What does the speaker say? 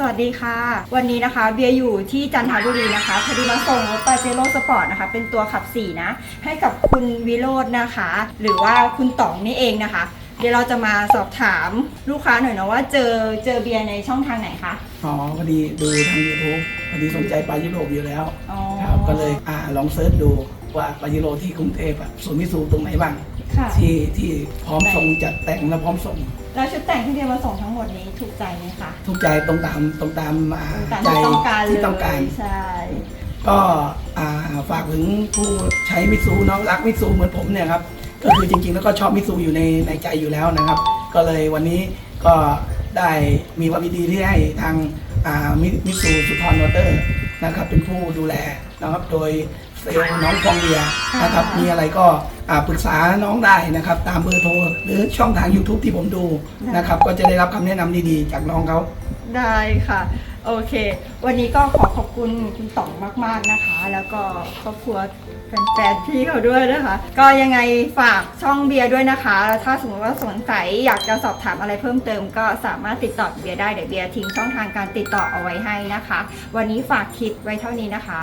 สวัสดีค่ะ วันนี้นะคะเบียร์อยู่ที่จันทบุรีนะคะพอดีมาส่งรถปาเจโร่สปอร์ตนะคะ เป็นตัวขับ4นะ ให้กับคุณวิโรจน์นะคะ หรือว่าคุณต๋องนี่เองนะคะ เดี๋ยวเราจะมาสอบถามลูกค้าหน่อยนะว่าเจอเจอเบียร์ในช่องทางไหนคะ อ๋อพอดีดูทาง YouTube พอดีสนใจปลายุโรปอยู่แล้วอ๋อครับก็เลยอ่าลองเซิร์ชดูว่าปลายุโรปที่กรุงเทพอะศูนย์มิสูตรงไหนบ้างค่ะที่ที่พร้อมส่งจัดแต่งและพร้อมส่ง แล้วชุดแต่งที่เบียร์มาส่งทั้งหมดนี้ถูกใจไหมคะทุกใจตรงตามตรงตามอ่าตามใจที่ต้องการเลยที่ต้องการ ใช่ ก็อ่าฝากถึงผู้ใช้มิสูน้องรักมิสูเหมือนผมเนี่ยครับก็คือจริงๆ แล้วก็ชอบมิสูอยู่ในในใจอยู่แล้วนะครับ ก็เลยวันนี้ก็ได้มีความยินดีที่ให้ทางอ่ามิมิสูสุทรวอเตอร์นะครับเป็นผู้ดูแลนะครับโดย เซลล์น้องฟองเบียร์นะครับมีอะไรก็อ่าปรึกษาน้องได้นะครับ ตามเบอร์โทรหรือช่องทาง YouTube ที่ผมดูนะครับ ก็จะได้รับคำแนะนำดีๆ จากน้องเขาได้ค่ะ โอเค วันนี้ก็ขอขอบคุณคุณต๋องมาก ๆนะคะ แล้วก็ครอบครัวแฟนๆพี่เขาด้วยนะคะ ก็ยังไงฝากช่องเบียร์ด้วยนะคะแล้วถ้าสมมติว่าสนใจอยากจะสอบถามอะไรเพิ่มเติม ก็สามารถติดต่อเบียร์ได้เดี๋ยวเบียร์ทิ้งช่องทางการติดต่อเอาไว้ให้นะคะ วันนี้ฝากคลิปไว้เท่านี้นะคะ